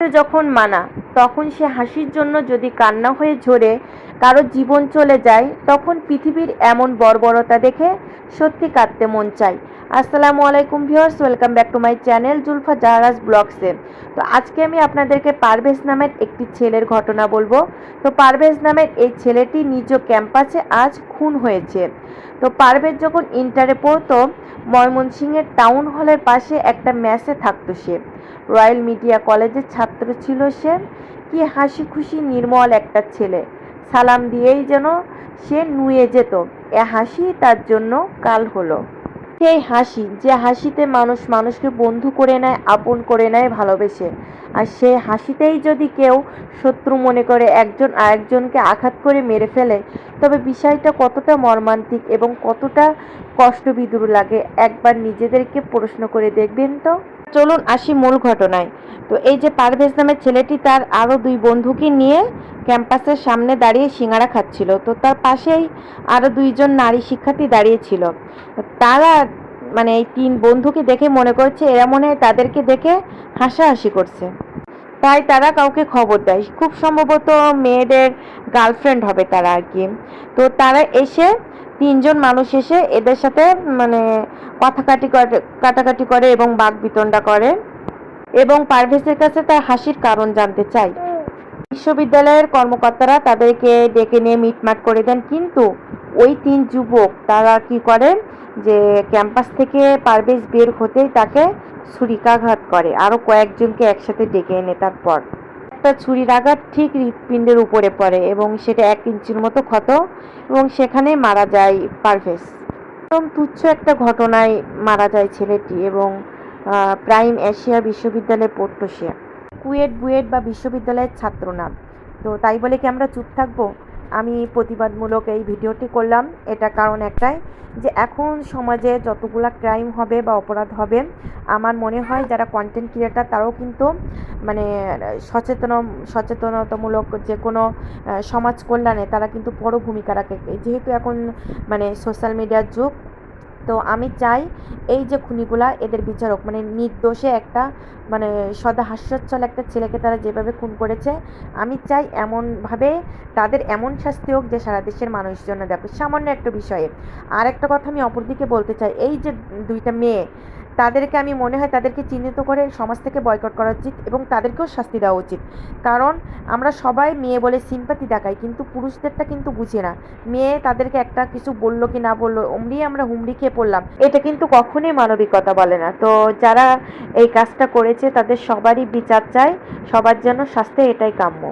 যখন মানা, তখন সে হাসির জন্য যদি কান্না হয়ে ঝরে কারও জীবন চলে যায়, তখন পৃথিবীর এমন বর্বরতা দেখে সত্যি কাঁদতে মন চায়। আসসালামু আলাইকুম viewers, welcome back to my channel Julfa Jaharaj ব্লগসে তো আজকে আমি আপনাদেরকে পারভেজ নামের একটি ছেলের ঘটনা বলব। তো পারভেজ নামের এই ছেলেটি নিজ ক্যাম্পাসে আজ খুন হয়েছে। তো পারভেজ যখন ইন্টারে পড়তো, ময়মনসিংহের টাউন হলের পাশে একটা ম্যাচে থাকতো সে। রয়্যাল মিডিয়া কলেজের ছাত্র ছিল সে। কি হাসি খুশি নির্মল একটা ছেলে। সালাম দিয়েই যেন সে নুয়ে যেত। এ হাসি তার জন্য কাল হলো। সেই হাসি, যে হাসিতে মানুষ মানুষকে বন্ধু করে নেয়, আপন করে নেয়, ভালোবেসে। আর সেই হাসিতেই যদি কেউ শত্রু মনে করে, একজন আরেকজনকে আঘাত করে মেরে ফেলে, তবে বিষয়টা কতটা মর্মান্তিক এবং কতটা কষ্টবিদুর লাগে, একবার নিজেদেরকে প্রশ্ন করে দেখবেন তো? চলুন আসি মূল ঘটনায়। তো এই যে পারভেজ নামের ছেলেটি তার আরও দুই বন্ধুকে নিয়ে ক্যাম্পাসের সামনে দাঁড়িয়ে সিঙ্গারা খাচ্ছিল। তো তার পাশেই আরও দুইজন নারী শিক্ষার্থী দাঁড়িয়েছিল। তারা মানে এই তিন বন্ধুকে দেখে মনে করছে এরা মনে হয় তাদেরকে দেখে হাসাহাসি করছে। তাই তারা কাউকে খবর দেয়। খুব সম্ভবত মেয়েদের গার্লফ্রেন্ড হবে তারা আর কি। তো তারা এসে তিনজন মানুষ এসে এদের সাথে মানে কথা কাটি করে, কাটাকাটি করে এবং বাঘ বিতণ্ডা করে। এবং পারভেজের কাছে তার হাসির কারণ জানতে চায় বিশ্ববিদ্যালয়ের কর্মকর্তারা তাদেরকে ডেকে নিয়ে মিটমাট করে দেন, কিন্তু ওই তিন যুবক তারা কি করেন যে ক্যাম্পাস থেকে পারভেজ বের হতেই তাকে ছুরিকাঘাত করে। আরও কয়েকজনকে একসাথে ডেকে এনে তারপর। একটা ছুরির আঘাত ঠিক হৃৎপিণ্ডের উপরে পড়ে এবং সেটা এক ইঞ্চির মতো ক্ষত এবং সেখানেই মারা যায় পারভেজ। একদম তুচ্ছ একটা ঘটনায় মারা যায় ছেলেটি এবং প্রাইম এশিয়া বিশ্ববিদ্যালয়ে পড়তো সে। কুয়েট বুয়েট বা বিশ্ববিদ্যালয়ের ছাত্র না তো তাই বলে কি আমরা চুপ থাকব? আমি প্রতিবাদমূলক এই ভিডিওটি করলাম। এটা কারণ একটাই যে এখন সমাজে যতগুলো ক্রাইম হবে বা অপরাধ হবে, আমার মনে হয় যারা কন্টেন্ট ক্রিয়েটার তারাও কিন্তু মানে সচেতন, সচেতনতামূলক যে কোনো সমাজ কল্যাণে তারা কিন্তু বড় ভূমিকা রাখে। যেহেতু এখন মানে সোশ্যাল মিডিয়ার যুগ তো আমি চাই এই যে খুনিগুলা এদের বিচারক মানে নির্দোষে একটা মানে সদা হাস্যোচ্ছল একটা ছেলেকে তারা যেভাবে খুন করেছে, আমি চাই এমনভাবে তাদের এমন শাস্তি হোক যে সারা দেশের মানুষজন দেখো। সামান্য একটা বিষয়ে। আর একটা কথা আমি অপরদিকে বলতে চাই, এই যে দুইটা মেয়ে তাদেরকে আমি মনে হয় তাদেরকে চিহ্নিত করে সমাজ থেকে বয়কট করা উচিত এবং তাদেরকেও শাস্তি দেওয়া উচিত। কারণ আমরা সবাই মেয়ে বলে সিম্পাতি দেখাই, কিন্তু পুরুষদেরটা কিন্তু বুঝে না। মেয়ে তাদেরকে একটা কিছু বলল কি না বলল, অমনি আমরা হুমড়ি খেয়ে পড়লাম। এটা কিন্তু কখনোই মানবিকতা বলে না। তো যারা এই কাজটা করেছে, তাদের সবারই বিচার চায় সবার জন্য শাস্তি এটাই কাম্য।